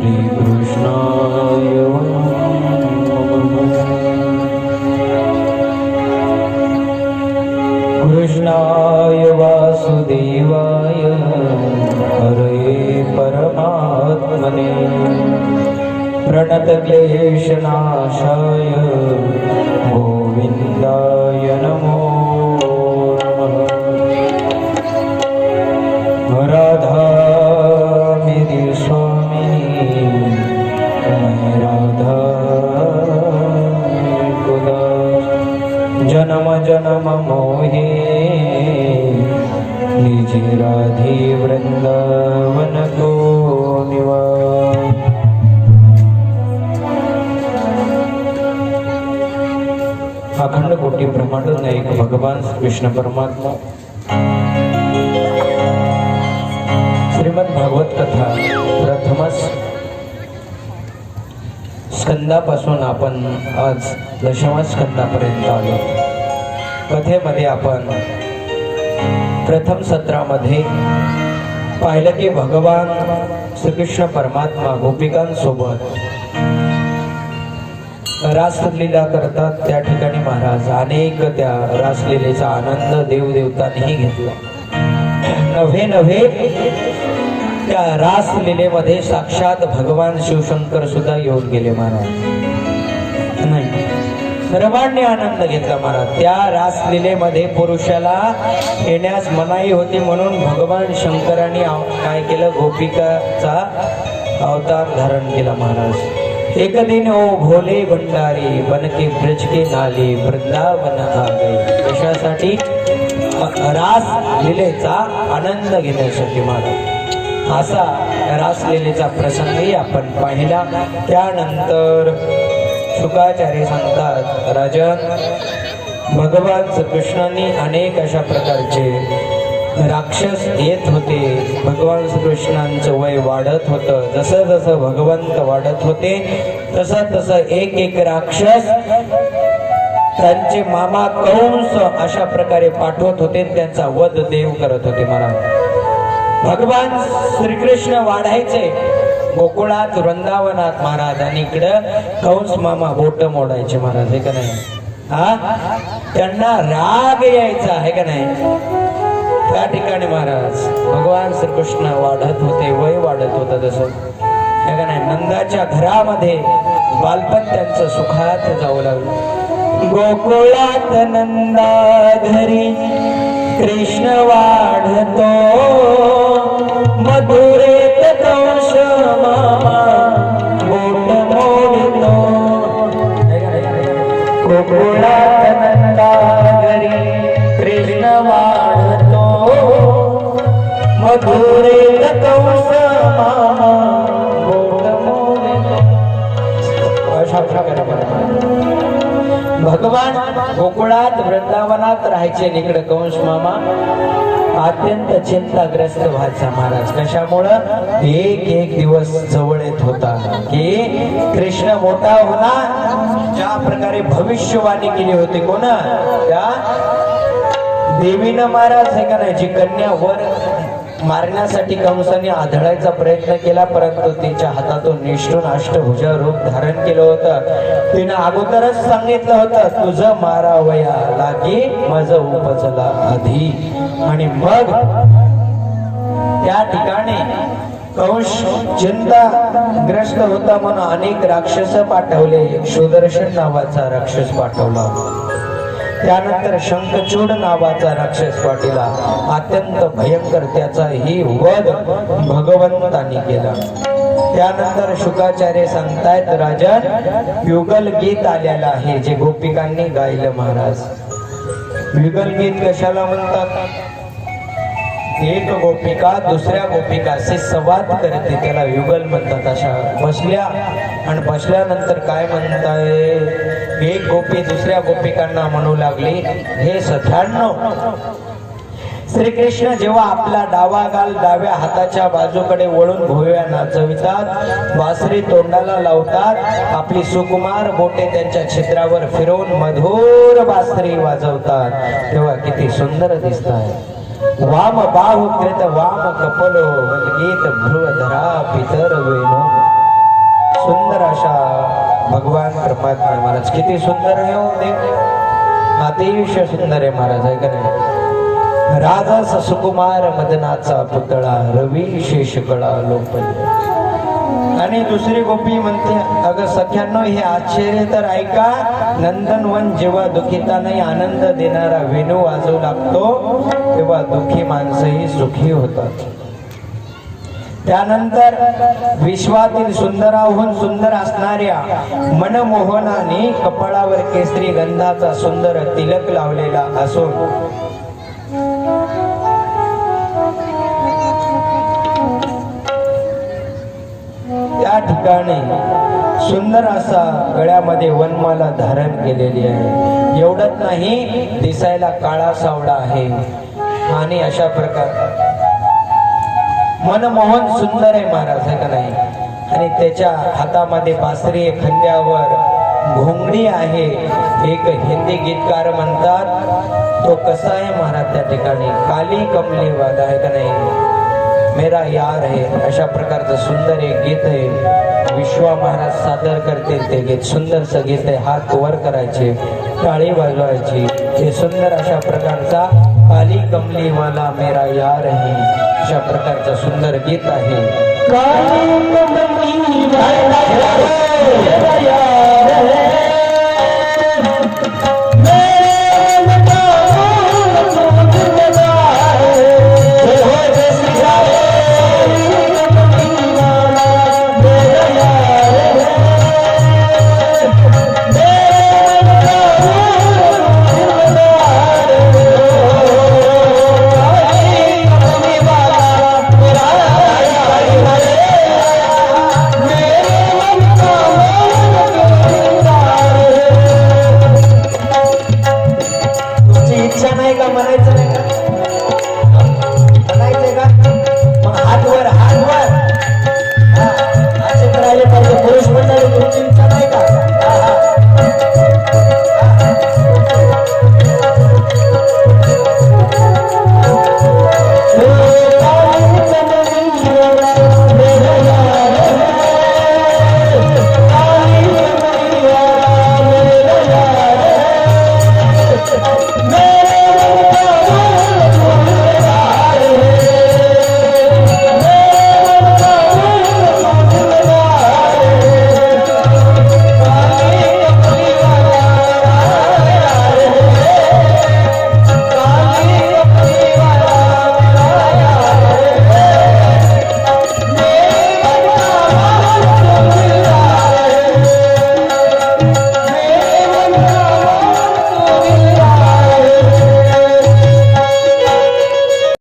श्रीकृष्णाय कृष्णाय वासुदेवाय हरे परमात्मने प्रणतक्लेशनाशाय भगवान कृष्ण परमात्मा. श्रीमद भागवत कथा प्रथमच. स्कंदापासून आपण आज दशमा स्कंदापर्यंत आलो. कथेमध्ये आपण प्रथम सत्रामध्ये पाहिलं की भगवान श्रीकृष्ण परमात्मा गोपिकांसोबत रासलीला करतात त्या ठिकाणी महाराज. अनेक त्या रासलीलेचा आनंद देवदेवतांनीही घेतला. नव्हे नव्हे त्या रासलीलेमध्ये साक्षात भगवान शिवशंकर सुद्धा येऊन गेले महाराज. नाही. सर्वांनी आनंद घेतला महाराज. त्या रासलीलेमध्ये पुरुषाला येण्यास मनाई होती म्हणून भगवान शंकरांनी आव- काय केलं? गोपिकाचा अवतार धारण केला महाराज. एक दिन ओ भोले भंडारी बनके ब्रज के नाले वृंदावन आ गए कशासाठी? रास लिलेचा आनंद घेण्यासाठी महाराज असा रासलीलेचा प्रसंगही आपण पाहिला. त्यानंतर शुकाचार्य सांगतात राजन भगवान श्रीकृष्णांनी अनेक अशा प्रकारचे राक्षस येत होते. भगवान श्रीकृष्णांचं वय वाढत होतं. जसं जसं भगवंत वाढत होते तसं तसं एक एक राक्षस त्यांचे मामा कंस अशा प्रकारे पाठवत होते त्यांचा वध देव करत होते मला भगवान श्रीकृष्ण वाढायचे. गोकुळात वृंदावनात महाराज आणि इकडं कंस मामा बोट मोडायचे महाराज हे का नाही? हा? त्यांना राग यायचा आहे का नाही? त्या ठिकाणी महाराज भगवान श्रीकृष्ण वाढत होते वय वाढत होतं तसं. हे का नाही नंदाच्या घरामध्ये बालपण त्यांचं सुखात जाऊ लागलं. गोकुळात नंदा घरी कृष्ण वाढतो. मधुरेत कंश मामा बोट मोडतो. गोकुळात मधुरेत कंस मामा अशा प्रकारे भगवान गोकुळात वृंदावनात राहायचे निकडे कंस मामा अत्यंत चिंताग्रस्त व्हायचा महाराज. कशामुळं? एक एक दिवस जवळ येत होता की कृष्ण मोठा होणार. ज्या प्रकारे भविष्यवाणी केली होती कोण? त्या देवीनं महाराज हे का नाही जी कन्या वर मारण्यासाठी कंसाने आढळायचा प्रयत्न केला परंतु तिच्या हातातून निष्ठून अष्टभुजा रूप धारण केलं होतं. तिनं अगोदरच सांगितलं होतं तुझं मारावया लागी माझं उपजला आधी. आणि मग त्या ठिकाणी कंस चिंताग्रस्त होता म्हणून अनेक राक्षस पाठवले. सुदर्शन नावाचा राक्षस पाठवला त्यानंतर शंखचूड नावाचा राक्षस पाठीला. अत्यंत भयंकर त्याचा ही वध भगवंतांनी केला. त्यानंतर शुकाचार्य सांगतायत राजन युगल गीत आलेलं आहे जे गोपिकांनी गायलं महाराज. युगल गीत कशाला म्हणतात? एक गोपिका दुसऱ्या गोपिकाशी संवाद करते त्याला युगल म्हणतात अशा बसल्या. आणि बसल्यानंतर काय म्हणताय एक गोपी दुसऱ्या गोपिकांना म्हणू लागली हे सथांनो श्रीकृष्ण जेव्हा आपला डावा गाल डाव्या हाताच्या बाजूकडे वळून भोव्या नाचवितात वासरी तोंडाला लावतात आपली सुकुमार बोटे त्यांच्या छिद्रावर फिरवून मधुर बासरी वाजवतात. तेव्हा किती सुंदर दिसतात वाम बाहु कृत वाम कपलो गीत भ्रुवधरा पितर वेणू. सुंदर अशा भगवान परमात्मा महाराज किती सुंदर आहे हो देव अतिशय सुंदर आहे महाराज आहे का नाही? राजा सुकुमार मदनाचा पुतळा रवी शेषकळा लोपली आणि दुसरी गोपी म्हणते अगं सख्यांनो हे आश्चर्य तर ऐका. नंदनवन जेव्हा दुखिताने आनंद देणारा वेणू वाजू लागतो तेव्हा दुःखी माणसंही सुखी होतात. त्यानंतर विश्वातील सुंदराहून सुंदर असणाऱ्या मनमोहनाने कपाळावर केसरी गंधाचा सुंदर तिलक लावलेला असून त्या ठिकाणी सुंदर असा गळ्यामध्ये वनमाला धारण केलेली आहे. एवढंच नाही दिसायला काळा सावळा आहे. आणि अशा प्रकार मनमोहन सुंदर आहे महाराज आहे का नाही? आणि त्याच्या हातामध्ये बासरी आहे, खंड्यावर घोंगडी आहे. एक हिंदी गीतकार म्हणतात तो कसा आहे महाराज त्या ठिकाणी? काली कमली वाद आहे का नाही? मेरा यार आहे अशा प्रकारचं सुंदर एक गीत आहे. विश्वा महाराज सादर करतील ते गीत. सुंदरसं गीत आहे. हात वर करायचे टाळी वाजवायची. हे सुंदर अशा प्रकारचा आली कमली वाला मेरा यार आहे अशा प्रकारचं सुंदर गीत आहे.